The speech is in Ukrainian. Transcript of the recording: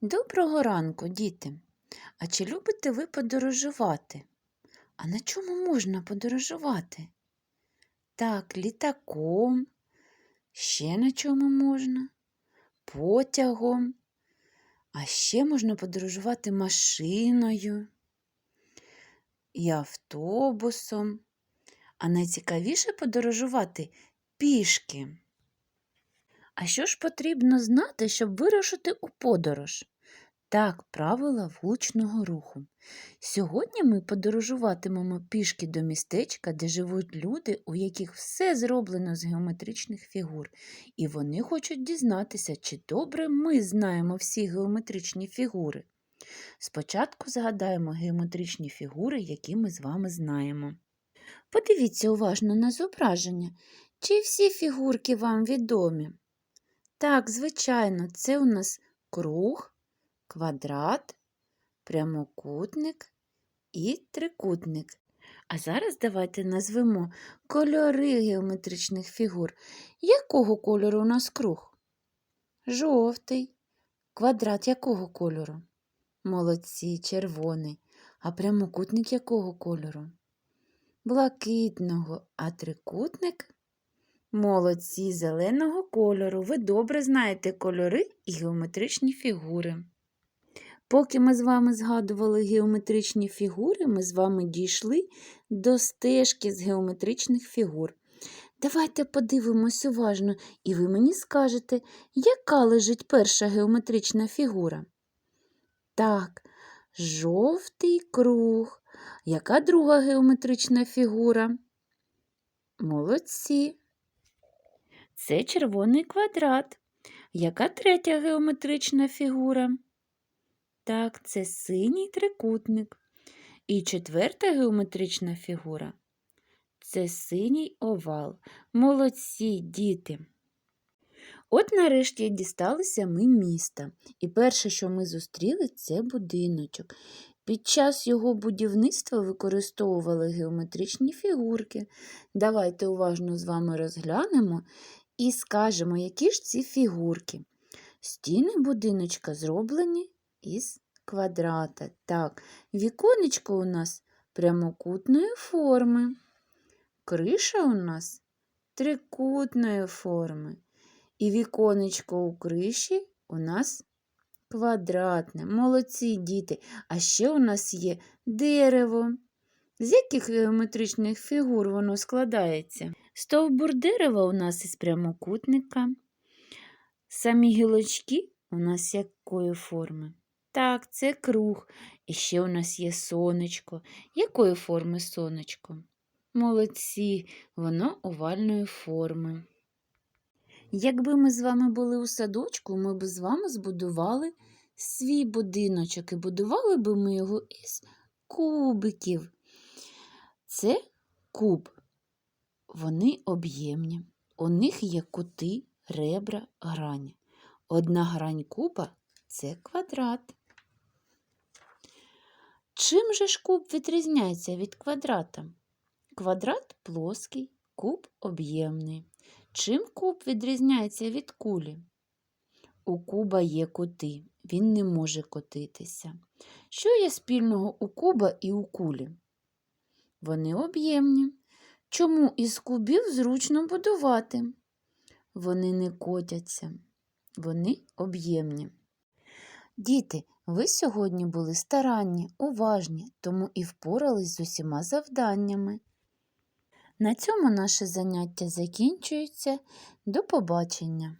Доброго ранку, діти! А чи любите ви подорожувати? А на чому можна подорожувати? Так, літаком, ще на чому можна? Потягом, а ще можна подорожувати машиною і автобусом. А найцікавіше подорожувати пішки. А що ж потрібно знати, щоб вирушити у подорож? Так, правила влучного руху. Сьогодні ми подорожуватимемо пішки до містечка, де живуть люди, у яких все зроблено з геометричних фігур, і вони хочуть дізнатися, чи добре ми знаємо всі геометричні фігури. Спочатку згадаємо геометричні фігури, які ми з вами знаємо. Подивіться уважно на зображення, чи всі фігурки вам відомі. Так, звичайно, це у нас круг, квадрат, прямокутник і трикутник. А зараз давайте назвемо кольори геометричних фігур. Якого кольору у нас круг? Жовтий. Квадрат якого кольору? Молодці, червоний. А прямокутник якого кольору? Блакитного, а трикутник Молодці зеленого кольору. Ви добре знаєте кольори і геометричні фігури. Поки ми з вами згадували геометричні фігури, ми з вами дійшли до стежки з геометричних фігур. Давайте подивимось уважно, і ви мені скажете, яка лежить перша геометрична фігура. Так, жовтий круг. Яка друга геометрична фігура? Молодці. Це червоний квадрат. Яка третя геометрична фігура? Так, це синій трикутник. І четверта геометрична фігура це синій овал. Молодці діти. От нарешті дісталися ми міста. І перше, що ми зустріли, це будиночок. Під час його будівництва використовували геометричні фігурки. Давайте уважно з вами розглянемо і скажемо, які ж ці фігурки. Стіни будиночка зроблені із квадрата. Так, віконечко у нас прямокутної форми. Криша у нас трикутної форми. І віконечко у криші у нас квадратне. Молодці діти. А ще у нас є дерево. З яких геометричних фігур воно складається? Стовбур дерева у нас із прямокутника. Самі гілочки у нас якої форми? Так, це круг. І ще у нас є сонечко. Якої форми сонечко? Молодці, воно овальної форми. Якби ми з вами були у садочку, ми б з вами збудували свій будиночок і будували б ми його із кубиків. Це куб. Вони об'ємні. У них є кути, ребра, грані. Одна грань куба це квадрат. Чим же ж куб відрізняється від квадрата? Квадрат плоский, куб об'ємний. Чим куб відрізняється від кулі? У куба є кути, він не може котитися. Що є спільного у куба і у кулі? Вони об'ємні. Чому із кубів зручно будувати? Вони не котяться, вони об'ємні. Діти, ви сьогодні були старанні, уважні, тому і впорались з усіма завданнями. На цьому наше заняття закінчується. До побачення!